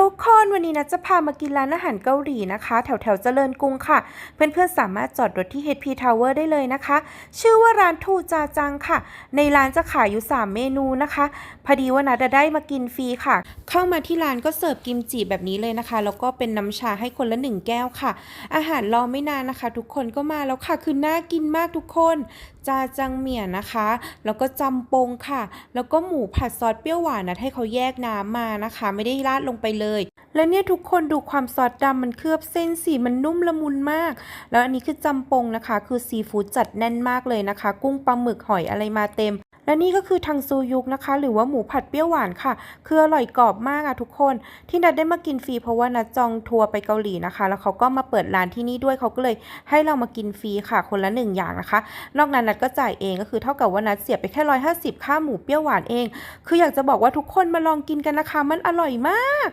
ทุกคนวันนี้นะจะพามากินร้านอาหารเกาหลีนะคะ แถวแถวเจริญกรุงค่ะ เพื่อนๆสามารถจอดรถที่ HP Tower ได้เลยนะคะ ชื่อว่าร้านทูจาจังค่ะ ในร้านจะขายอยู่ 3 เมนูนะคะ พอดีว่านัดได้มากินฟรีค่ะ เข้ามาที่ร้านก็เสิร์ฟกิมจิแบบนี้เลยนะคะ แล้วก็เป็นน้ำชาให้คนละ 1 แก้วค่ะ อาหารรอไม่นานนะคะ ทุกคนก็มาแล้วค่ะคือน่ากินมากทุกคน จาจังเหมี่ยนนะคะ แล้วก็จำปงค่ะ แล้วก็หมูผัดซอสเปรี้ยวหวานนะให้เขาแยกน้ำมานะคะ ไม่ได้ราดลงไปเลย แล้วเนี่ยทุกคนดูความซอสดำมันเคลือบเส้นสีมันนุ่มละมุนมาก แล้วอันนี้คือจำปงนะคะ คือซีฟู้ดจัดแน่นมากเลยนะคะ กุ้งปลาหมึกหอยอะไรมาเต็ม และนี่ก็คือทางซูยุกนะคะ หรือว่าหมูผัดเปรี้ยวหวานค่ะ คืออร่อยกรอบมากอะทุกคน ที่นัดได้มากินฟรีเพราะว่านัดจองทัวร์ไปเกาหลีนะคะ แล้วเขาก็มาเปิดร้านที่นี่ด้วยเขาก็เลยให้เรามากินฟรีค่ะ คนละหนึ่งอย่างนะคะ นอกนั้นนัดก็จ่ายเองก็คือเท่ากับว่านัดเสียไปแค่ร้อยห้าสิบค่าหมูเปรี้ยวหวานเอง คืออยากจะบอกว่าทุกคนมาลองกินกันนะคะ มันอร่อยมาก